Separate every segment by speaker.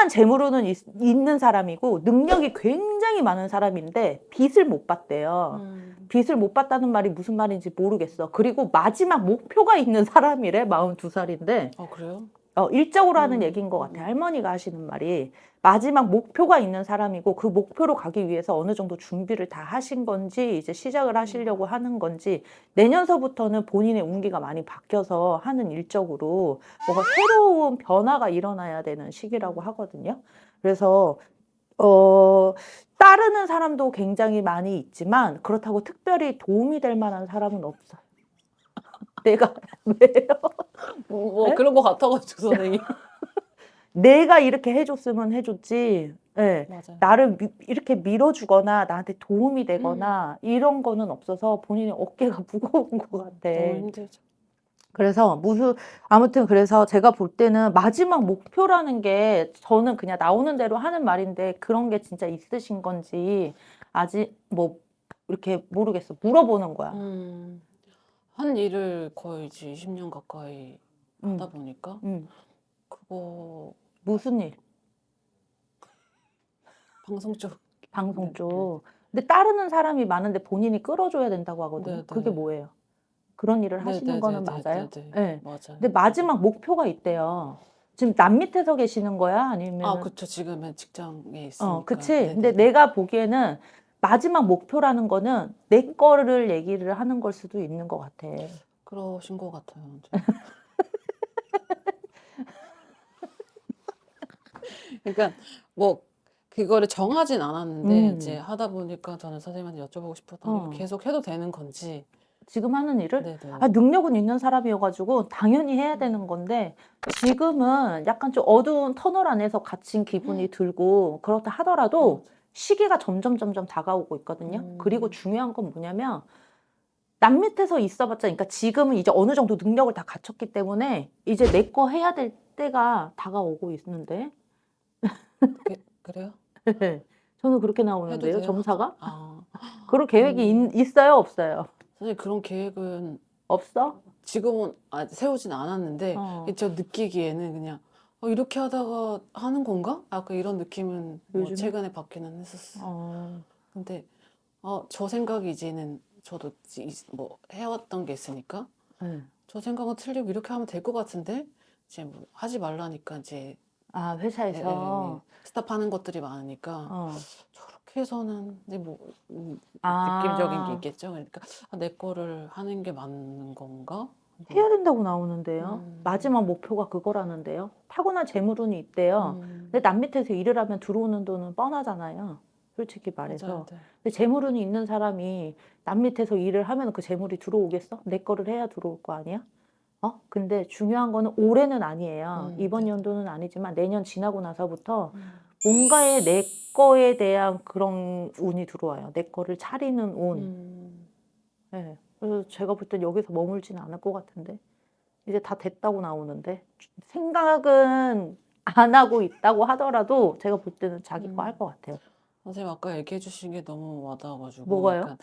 Speaker 1: 타고난 재물로는 있, 있는 사람이고 능력이 굉장히 많은 사람인데 빚을 못 받대요.
Speaker 2: 음.
Speaker 1: 빚을 못 받다는 말이 무슨 말인지 모르겠어. 그리고 마지막 목표가 있는 사람이래. 42살인데
Speaker 2: 아 그래요?
Speaker 1: 어, 일적으로 하는
Speaker 2: 음.
Speaker 1: 얘기인 것 같아. 할머니가 하시는 말이 마지막 목표가 있는 사람이고 그 목표로 가기 위해서 어느 정도 준비를 다 하신 건지 이제 시작을 하시려고 하는 건지 내년서부터는 본인의 운기가 많이 바뀌어서 하는 일적으로 뭔가 새로운 변화가 일어나야 되는 시기라고 하거든요. 그래서 어 따르는 사람도 굉장히 많이 있지만 그렇다고 특별히 도움이 될 만한 사람은 없어요. 내가 왜요?
Speaker 2: 뭐, 뭐
Speaker 1: 네?
Speaker 2: 그런 거 같아가지고 선생님.
Speaker 1: 내가 이렇게 해줬으면 해줬지. 예.
Speaker 2: 맞아요.
Speaker 1: 나를 미- 이렇게 밀어주거나 나한테 도움이 되거나 이런 거는 없어서 본인의 어깨가 무거운 것 같아.
Speaker 2: 너무 힘들죠.
Speaker 1: 그래서 무슨 아무튼 그래서 제가 볼 때는 마지막 목표라는 게 저는 그냥 나오는 대로 하는 말인데 그런 게 진짜 있으신 건지 아직 뭐 이렇게 모르겠어. 물어보는 거야.
Speaker 2: 음. 한 일을 거의 이제 20년 가까이
Speaker 1: 음,
Speaker 2: 하다 보니까
Speaker 1: 음.
Speaker 2: 그거
Speaker 1: 무슨 일?
Speaker 2: 방송 쪽
Speaker 1: 방송
Speaker 2: 네,
Speaker 1: 쪽. 근데 따르는 사람이 많은데 본인이 끌어줘야 된다고 하거든요.
Speaker 2: 네,
Speaker 1: 그게
Speaker 2: 네.
Speaker 1: 뭐예요? 그런 일을 하시는
Speaker 2: 네, 네,
Speaker 1: 거는
Speaker 2: 네, 네,
Speaker 1: 맞아요?
Speaker 2: 네, 네.
Speaker 1: 네.
Speaker 2: 맞아요.
Speaker 1: 근데 마지막 목표가 있대요. 지금 남 밑에서 계시는 거야? 아니면
Speaker 2: 아 그렇죠. 지금은 직장에 있으니까.
Speaker 1: 어, 그치.
Speaker 2: 네네.
Speaker 1: 근데 내가 보기에는 마지막 목표라는 거는 내 거를 얘기를 하는 걸 수도 있는 것 같아.
Speaker 2: 그러신 것 같아요. 그러니까 뭐 그거를 정하진 않았는데
Speaker 1: 음.
Speaker 2: 이제 하다 보니까 저는 선생님한테 여쭤보고 싶었던
Speaker 1: 어.
Speaker 2: 게 계속 해도 되는 건지.
Speaker 1: 지금 하는 일을
Speaker 2: 네네.
Speaker 1: 아, 능력은 있는 사람이어가지고 당연히 해야 되는 건데 지금은 약간 좀 어두운 터널 안에서 갇힌 기분이 들고 그렇다 하더라도 시기가 점점 점점 다가오고 있거든요.
Speaker 2: 음.
Speaker 1: 그리고 중요한 건 뭐냐면 남 밑에서 있어봤자, 그러니까 지금은 이제 어느 정도 능력을 다 갖췄기 때문에 이제 내 거 해야 될 때가 다가오고 있는데
Speaker 2: 그 래요?
Speaker 1: 저는 그렇게 나오는데요? 점사가?
Speaker 2: 아
Speaker 1: 그럴 계획이
Speaker 2: 음.
Speaker 1: 있, 있어요, 없어요?
Speaker 2: 사실 그런 계획은
Speaker 1: 없어?
Speaker 2: 지금은 아, 세우진 않았는데
Speaker 1: 어.
Speaker 2: 저 느끼기에는 그냥 어, 이렇게 하다가 하는 건가? 약간 이런 느낌은 뭐
Speaker 1: 요즘에?
Speaker 2: 최근에 받기는 했었어 요.
Speaker 1: 어.
Speaker 2: 근데 어, 저 생각이 이제는 저도 이- 뭐 해왔던 게 있으니까
Speaker 1: 네.
Speaker 2: 저 생각은 틀리고 이렇게 하면 될 것 같은데 이제 뭐 하지 말라니까 이제
Speaker 1: 아,
Speaker 2: 예, 예,
Speaker 1: 회사에서.
Speaker 2: 예. 스탑하는 것들이 많으니까
Speaker 1: 어.
Speaker 2: 저렇게 해서는 근데 뭐 음,
Speaker 1: 아.
Speaker 2: 느낌적인 게 있겠죠. 그러니까 아, 내 거를 하는 게 맞는 건가?
Speaker 1: 해야 된다고 나오는데요.
Speaker 2: 음.
Speaker 1: 마지막 목표가 그거라는데요. 타고난 재물운이 있대요.
Speaker 2: 음,
Speaker 1: 근데 남 밑에서 일을 하면 들어오는 돈은 뻔하잖아요. 솔직히 말해서.
Speaker 2: 맞아요. 네.
Speaker 1: 근데 재물운이 있는 사람이 남 밑에서 일을 하면 그 재물이 들어오겠어? 내 거를 해야 들어올 거 아니야? 어? 근데 중요한 거는 올해는 아니에요.
Speaker 2: 음,
Speaker 1: 이번
Speaker 2: 네.
Speaker 1: 연도는 아니지만 내년 지나고 나서부터
Speaker 2: 음.
Speaker 1: 뭔가에 내 거에 대한 그런 운이 들어와요. 내 거를 차리는 운.
Speaker 2: 음.
Speaker 1: 네. 그래서 제가 볼 땐 여기서 머물지는 않을 것 같은데 이제 다 됐다고 나오는데 생각은 안 하고 있다고 하더라도 제가 볼 때는 자기 거
Speaker 2: 음.
Speaker 1: 할것 같아요.
Speaker 2: 선생님 아까 얘기해 주신 게 너무 와닿아가지고
Speaker 1: 뭐가요?
Speaker 2: 약간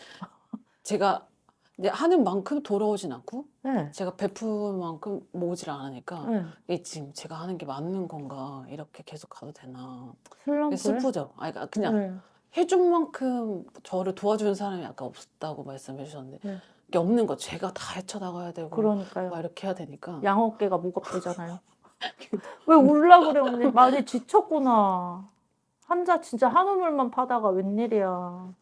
Speaker 2: 제가 이제 하는 만큼 돌아오진 않고
Speaker 1: 네.
Speaker 2: 제가 베푼 만큼 모으질 않으니까
Speaker 1: 네.
Speaker 2: 이게 지금 제가 하는 게 맞는 건가 이렇게 계속 가도 되나
Speaker 1: 슬럼프.
Speaker 2: 슬프죠. 아 그러니까 그냥
Speaker 1: 네.
Speaker 2: 해준 만큼 저를 도와주는 사람이 아까 없다고 말씀해 주셨는데
Speaker 1: 네.
Speaker 2: 이게 없는 거 제가 다 헤쳐나가야 되고
Speaker 1: 그러니까요.
Speaker 2: 막 이렇게 해야 되니까
Speaker 1: 양어깨가 무겁대잖아요. 왜 울라 그래 언니? 많이 지쳤구나. 환자 진짜 한 우물만 파다가 웬일이야.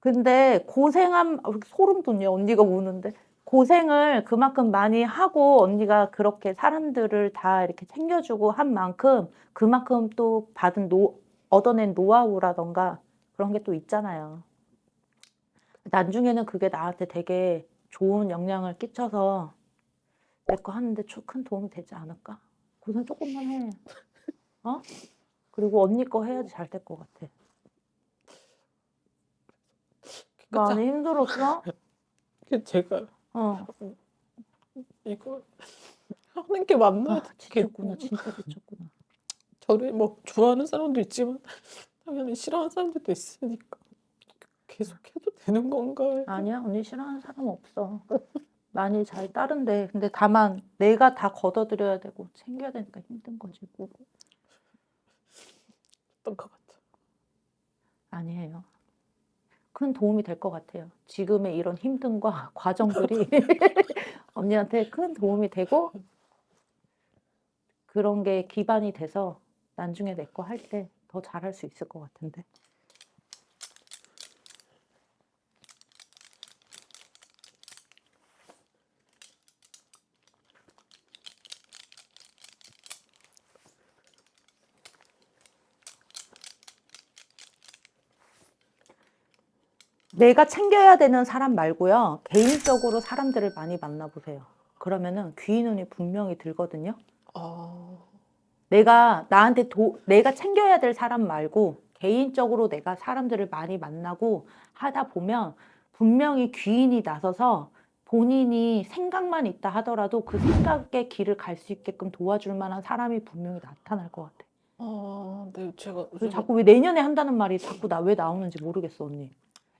Speaker 1: 근데 고생한 아, 소름 돋냐 언니가 우는데 고생을 그만큼 많이 하고 언니가 그렇게 사람들을 다 이렇게 챙겨주고 한 만큼 그만큼 또 받은 노 얻어낸 노하우라던가 그런 게 또 있잖아요. 나중에는 그게 나한테 되게 좋은 영향을 끼쳐서 내 거 하는데 조- 큰 도움이 되지 않을까? 고생 조금만 해. 어? 그리고 언니 거 해야지 잘 될 것 같아. 많이 힘들었어?
Speaker 2: 제가
Speaker 1: 어.
Speaker 2: 이거 하는 게 맞나?
Speaker 1: 아, 지쳤구나. 진짜 지쳤구나.
Speaker 2: 저를 뭐 좋아하는 사람도 있지만 당연히 싫어하는 사람들도 있으니까 계속 해도 되는 건가?
Speaker 1: 아니야, 언니 싫어하는 사람 없어. 많이 잘 따른대. 근데 다만 내가 다 걷어들여야 되고 챙겨야 되니까 힘든 거지. 뭐.
Speaker 2: 것 같아.
Speaker 1: 아니에요. 큰 도움이 될 것 같아요. 지금의 이런 힘듦과 과정들이 언니한테 큰 도움이 되고 그런 게 기반이 돼서 나중에 내 거 할 때 더 잘할 수 있을 것 같은데. 내가 챙겨야 되는 사람 말고요. 개인적으로 사람들을 많이 만나보세요. 그러면은 귀 눈이 분명히 들거든요.
Speaker 2: 아,
Speaker 1: 내가 나한테 도, 내가 챙겨야 될 사람 말고 개인적으로 내가 사람들을 많이 만나고 하다 보면 분명히 귀인이 나서서 본인이 생각만 있다 하더라도 그 생각의 길을 갈 수 있게끔 도와줄 만한 사람이 분명히 나타날 것 같아.
Speaker 2: 아, 네, 제가 요즘에-
Speaker 1: 자꾸 왜 내년에 한다는 말이 자꾸 나 왜 나오는지 모르겠어, 언니.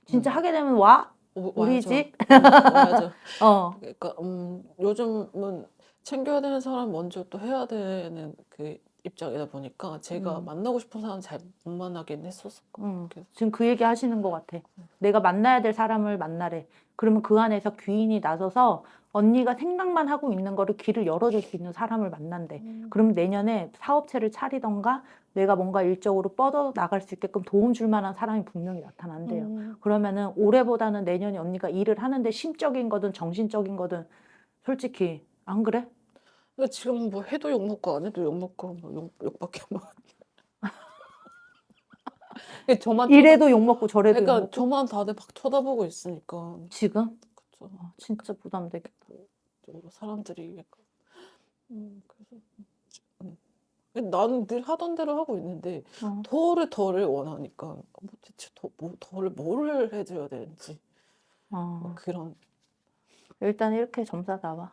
Speaker 1: 진짜
Speaker 2: 음.
Speaker 1: 하게 되면 와?
Speaker 2: 오,
Speaker 1: 우리
Speaker 2: 와야죠.
Speaker 1: 집?
Speaker 2: 음, 와야죠.
Speaker 1: 어.
Speaker 2: 그러니까 음, 요즘은 챙겨야 되는 사람 먼저 또 해야 되는 그 입장이다 보니까 제가
Speaker 1: 음.
Speaker 2: 만나고 싶은 사람 잘 못 만나긴.
Speaker 1: 응.
Speaker 2: 그래서
Speaker 1: 지금 그 얘기 하시는 것 같아. 내가 만나야 될 사람을 만나래. 그러면 그 안에서 귀인이 나서서 언니가 생각만 하고 있는 거를 길을 열어줄 수 있는 사람을 만난대.
Speaker 2: 음,
Speaker 1: 그럼 내년에 사업체를 차리던가 내가 뭔가 일적으로 뻗어 나갈 수 있게끔 도움 줄 만한 사람이 분명히 나타난대요.
Speaker 2: 음,
Speaker 1: 그러면은 올해보다는 내년에 언니가 일을 하는데 심적인 거든 정신적인 거든 솔직히 안 그래?
Speaker 2: 근데 지금 뭐 해도 욕 먹고 안 해도 욕 먹고 뭐 욕, 욕밖에 안 먹. 근데 저만
Speaker 1: 이래도 욕 먹고 저래도 욕
Speaker 2: 그러니까
Speaker 1: 먹고.
Speaker 2: 저만 다들 막 쳐다보고 있으니까
Speaker 1: 지금?
Speaker 2: 그쵸.
Speaker 1: 어, 진짜 부담되겠다.
Speaker 2: 또 사람들이 약간 음, 그래서 음. 근데 나는 늘 하던 대로 하고 있는데
Speaker 1: 어.
Speaker 2: 더를 더를 원하니까 뭐 대체 더, 뭐, 더를 뭐를 해줘야 되는지
Speaker 1: 어.
Speaker 2: 뭐 그런
Speaker 1: 일단 이렇게 점사 나와.